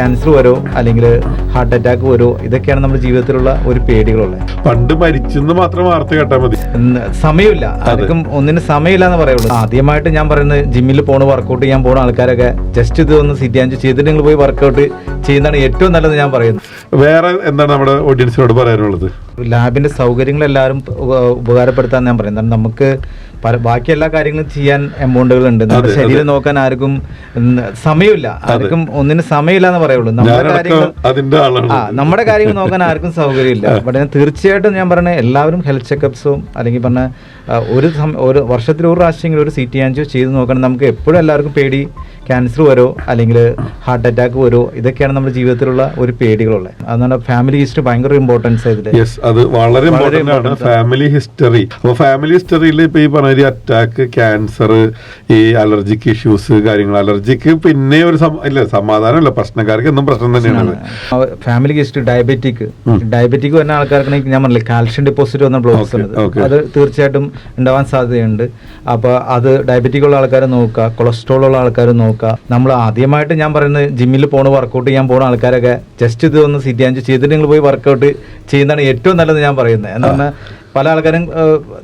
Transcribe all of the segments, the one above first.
Cancer വരുമോ? അല്ലെങ്കിൽ heart attack വരുമോ? ഇതൊക്കെയാണ് നമ്മുടെ ജീവിതത്തിലുള്ള ഒരു പേടികളുള്ളത്. പണ്ട് മരിച്ചെന്ന് മാത്രം വാർത്ത കേട്ടാൽ മതി. സമയമില്ല. ആർക്കും ഒന്നിനും സമയമില്ല എന്ന് പറയുള്ളൂ. ആദ്യമായിട്ട് ഞാൻ പറയുന്നത് ജിമ്മിൽ പോണ വർക്കൗട്ട് ചെയ്യാൻ പോണ ആൾക്കാരൊക്കെ ജസ്റ്റ് ഇത് ഒന്ന് സിറ്റി അഞ്ച് ചെയ്തിട്ട് നിങ്ങൾ പോയി വർക്കൗട്ട് ചെയ്യുന്നതാണ് ഏറ്റവും നല്ലത് ഞാൻ പറയുന്നത്. വേറെ എന്താണ് നമ്മുടെ ഓഡിയൻസിനോട് പറയാനുള്ളത്? ലാബിന്റെ സൗകര്യങ്ങൾ എല്ലാവരും ഉപ- ഉപകാരപ്പെടുത്താൻ ഞാൻ പറയുന്നത്. നമുക്ക് ബാക്കി എല്ലാ കാര്യങ്ങളും ചെയ്യാൻ എമൗണ്ടുകൾ ഉണ്ട്. നമ്മുടെ ശരീരം നോക്കാൻ ആർക്കും സമയമില്ല. ആർക്കും ഒന്നിനും സമയമില്ല എന്ന് പറയുള്ളൂ. നമ്മുടെ കാര്യങ്ങൾ ആ നമ്മുടെ കാര്യങ്ങൾ നോക്കാൻ ആർക്കും സൗകര്യമില്ല. പക്ഷേ തീർച്ചയായിട്ടും ഞാൻ പറഞ്ഞ എല്ലാവരും ഹെൽത്ത് ചെക്കപ്സും അല്ലെങ്കിൽ പറഞ്ഞ ഒരു ഒരു വർഷത്തിൽ ഒരു പ്രാവശ്യമെങ്കിലും ഒരു സി ടി ആൻജിയോ ചെയ്ത് നോക്കണം. നമുക്ക് എപ്പോഴും എല്ലാവർക്കും പേടി ക്യാൻസർ വരുമോ അല്ലെങ്കിൽ ഹാർട്ട് അറ്റാക്ക് വരുമോ ഇതൊക്കെയാണ് നമ്മുടെ ജീവിതത്തിലുള്ള ഒരു പേടികളുള്ളത്. അതുകൊണ്ട് ഫാമിലി ഹിസ്റ്ററി ഭയങ്കര ഇമ്പോർട്ടൻസ് ഇതിൽ യെസ് അത് വളരെ ആണ്. ഫാമിലി ഹിസ്റ്ററി അപ്പൊ ഫാമിലി ഹിസ്റ്ററിയിൽ ഇപ്പൊ ഈ പറഞ്ഞ അറ്റാക്ക് ക്യാൻസർ ഈ അലർജിക്ക് ഇഷ്യൂസ് കാര്യങ്ങൾ. അലർജിക്ക് പിന്നെ ഒരു ഇല്ല സമാധാനമല്ല. പ്രശ്നക്കാർക്ക് എന്നും പ്രശ്നം തന്നെയാണ് ഫാമിലി ഹിസ്റ്ററി ഡയബറ്റിക് ഡയബറ്റിക് വരുന്ന ആൾക്കാർക്ക് ഞാൻ പറഞ്ഞില്ല കാൽഷ്യം ഡെപ്പോസിറ്റ് വന്ന ബ്ലോക്സ്. അത് തീർച്ചയായിട്ടും ഉണ്ടാവാൻ സാധ്യതയുണ്ട്. അപ്പോൾ അത് ഡയബറ്റിക് ഉള്ള ആൾക്കാരെ നോക്കുക കൊളസ്ട്രോൾ ഉള്ള ആൾക്കാരെ നോക്കുക നമ്മൾ ആദ്യമായിട്ട് ഞാൻ പറയുന്നത് ജിമ്മിൽ പോണ വർക്കൗട്ട് ചെയ്യാൻ പോണ ആൾക്കാരൊക്കെ ജസ്റ്റ് ഇത് ഒന്ന് സിറ്റി അഞ്ച് ചെയ്തിട്ട് നിങ്ങൾ പോയി വർക്കൗട്ട് ചെയ്യുന്നതാണ് ഏറ്റവും നല്ലത് ഞാൻ പറയുന്നത്. എന്ന് പറഞ്ഞാൽ പല ആൾക്കാരും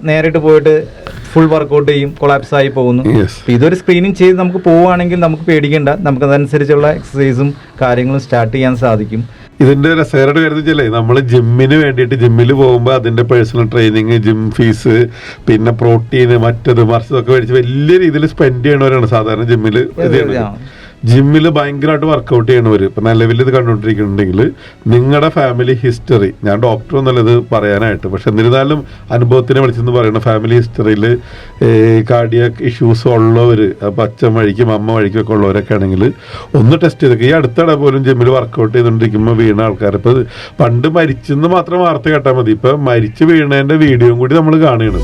നേരിട്ട് പോയിട്ട് ഫുൾ വർക്കൗട്ട് ചെയ്യും കൊളാപ്സ് ആയി പോകുന്നു. ഇതൊരു സ്ക്രീനിങ് ചെയ്ത് നമുക്ക് പോവുകയാണെങ്കിൽ നമുക്ക് പേടിക്കേണ്ട. നമുക്ക് അതനുസരിച്ചുള്ള എക്സസൈസും കാര്യങ്ങളും സ്റ്റാർട്ട് ചെയ്യാൻ സാധിക്കും. ഇതിന്റെ രസകരമായിട്ട് കരുതിച്ചല്ലേ നമ്മൾ ജിമ്മിന് വേണ്ടിയിട്ട് ജിമ്മിൽ പോകുമ്പോൾ അതിന്റെ പേഴ്സണൽ ട്രെയിനിങ് ജിം ഫീസ് പിന്നെ പ്രോട്ടീന് മറ്റത് മറിച്ചതൊക്കെ മേടിച്ച് വലിയ രീതിയിൽ സ്പെൻഡ് ചെയ്യണവരാണ് സാധാരണ ജിമ്മിൽ ഇത് ചെയ്യണത് ആ. ജിമ്മിൽ ഭയങ്കരമായിട്ട് വർക്കൗട്ട് ചെയ്യണവർ ഇപ്പം നിലവിൽ ഇത് കണ്ടുകൊണ്ടിരിക്കുന്നുണ്ടെങ്കിൽ നിങ്ങളുടെ ഫാമിലി ഹിസ്റ്ററി ഞാൻ ഡോക്ടർ എന്നുള്ള ഇത് പറയാനായിട്ട് പക്ഷെ എന്നിരുന്നാലും അനുഭവത്തിനെ വിളിച്ചെന്ന് പറയുന്ന ഫാമിലി ഹിസ്റ്ററിയിൽ കാർഡിയാക് ഇഷ്യൂസ് ഉള്ളവർ അപ്പം അച്ഛൻ വഴിക്കും അമ്മ വഴിക്കും ഒക്കെ ഉള്ളവരൊക്കെ ആണെങ്കിൽ ഒന്ന് ടെസ്റ്റ് ചെയ്തൊക്കെ ഈ അടുത്തിടെ പോലും ജിമ്മിൽ വർക്കൗട്ട് ചെയ്തുകൊണ്ടിരിക്കുമ്പോൾ വീണ ആൾക്കാർ ഇപ്പോൾ പണ്ട് മരിച്ചെന്ന് മാത്രം വാർത്ത കേട്ടാൽ മതി. ഇപ്പം മരിച്ചു വീണതിന്റെ വീഡിയോയും കൂടി നമ്മൾ കാണുകയാണ്.